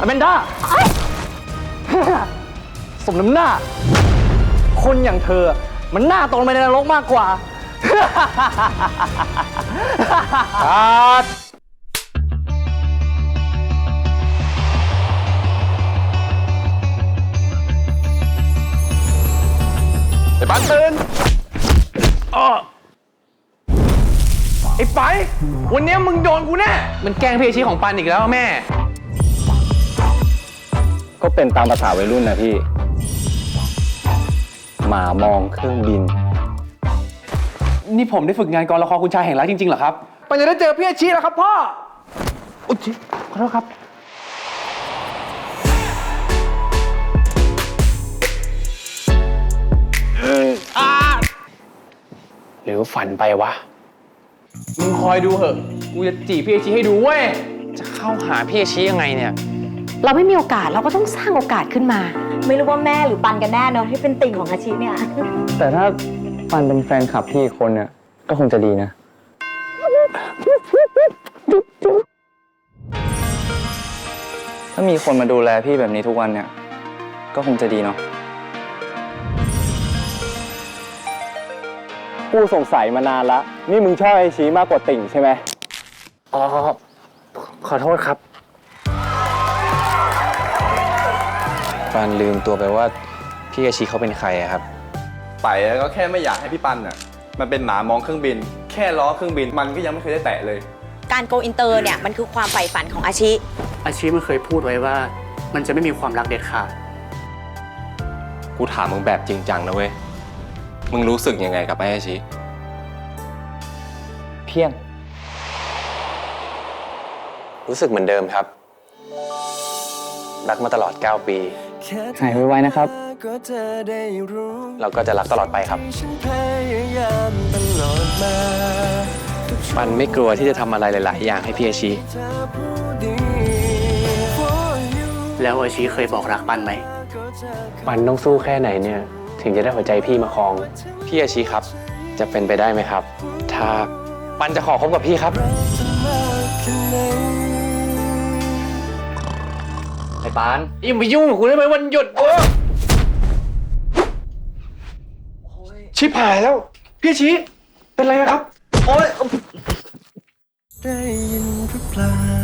อแมนด้า สมน้ำหน้า คนอย่างเธอ มันหน้าตรงไปในนรกมากกว่าครับไอ้ปันตื่นไอ้ไปวันเนี้ยมึงโดนกูแน่ มันแกล้งพี่อาชีของปันอีกแล้วแม่ ก็เป็นตามภาษาวัยรุ่นนะพี่ หมามองเครื่องบิน นี่ผมได้ฝึกงานกองละครคุณชายแห่งรักจริงๆเหรอครับ ปันจะได้เจอพี่อาชีแล้วครับพ่อ อุ๊ยขอโทษครับ หรือฝันไปวะ มึงคอยดูเหอะ กูจะจีบพี่อาชีให้ดูเว้ย จะเข้าหาพี่อาชียังไงเนี่ย เราไม่มีโอกาสเราก็ต้องสร้างโอกาสขึ้นมา ไม่รู้ว่าแม่หรือปันกันแน่เนอะที่เป็นติ่งของอาชีเนี่ย แต่ถ้าปันเป็นแฟนคลับพี่อีกคนเนี่ยก็คงจะดีนะ ถ้ามีคนมาดูแลพี่แบบนี้ทุกวันเนี่ย ก็คงจะดีเนาะกูสงสัยมานานละ นี่มึงชอบไอชีมากกว่าติ่งใช่ไหมอ๋อ ขอโทษครับ ปันลืมตัวไปว่าพี่อาชีเขาเป็นใครอะครับ ไปก็แค่ไม่อยากให้พี่ปันอะมันเป็นหมามองเครื่องบิน แค่ล้อเครื่องบินมันก็ยังไม่เคยได้แตะเลย การโกอินเตอร์เนี่ยมันคือความใฝ่ฝันของอาชี อาชีมันเคยพูดไว้ว่า มันจะไม่มีความรักเด็ดขาด กูถามมึงแบบจริงจังนะเว้ย มึงรู้สึกยังไงกับไอ้อาชีเพียง รู้สึกเหมือนเดิมครับ รักมาตลอด 9 ปี หายไวๆนะครับ เราก็จะรักตลอดไปครับ ปันไม่กลัวที่จะทำอะไรหลาย ๆ อย่างให้พี่อาชี แล้วอาชีเคยบอกรักปันไหม ปันต้องสู้แค่ไหนเนี่ย ถึงจะได้หัวใจพี่มาครอง พี่อาชีครับ จะเป็นไปได้ไหมครับ ถ้าปันจะขอคบกับพี่ครับ ปานยิ่งไปยุ่งกับกูได้ไหมวันหยุดชิบหายแล้ว พี่อาชีเป็นไรนะครับ โอ๊ย ได้ยินหรือเปล่า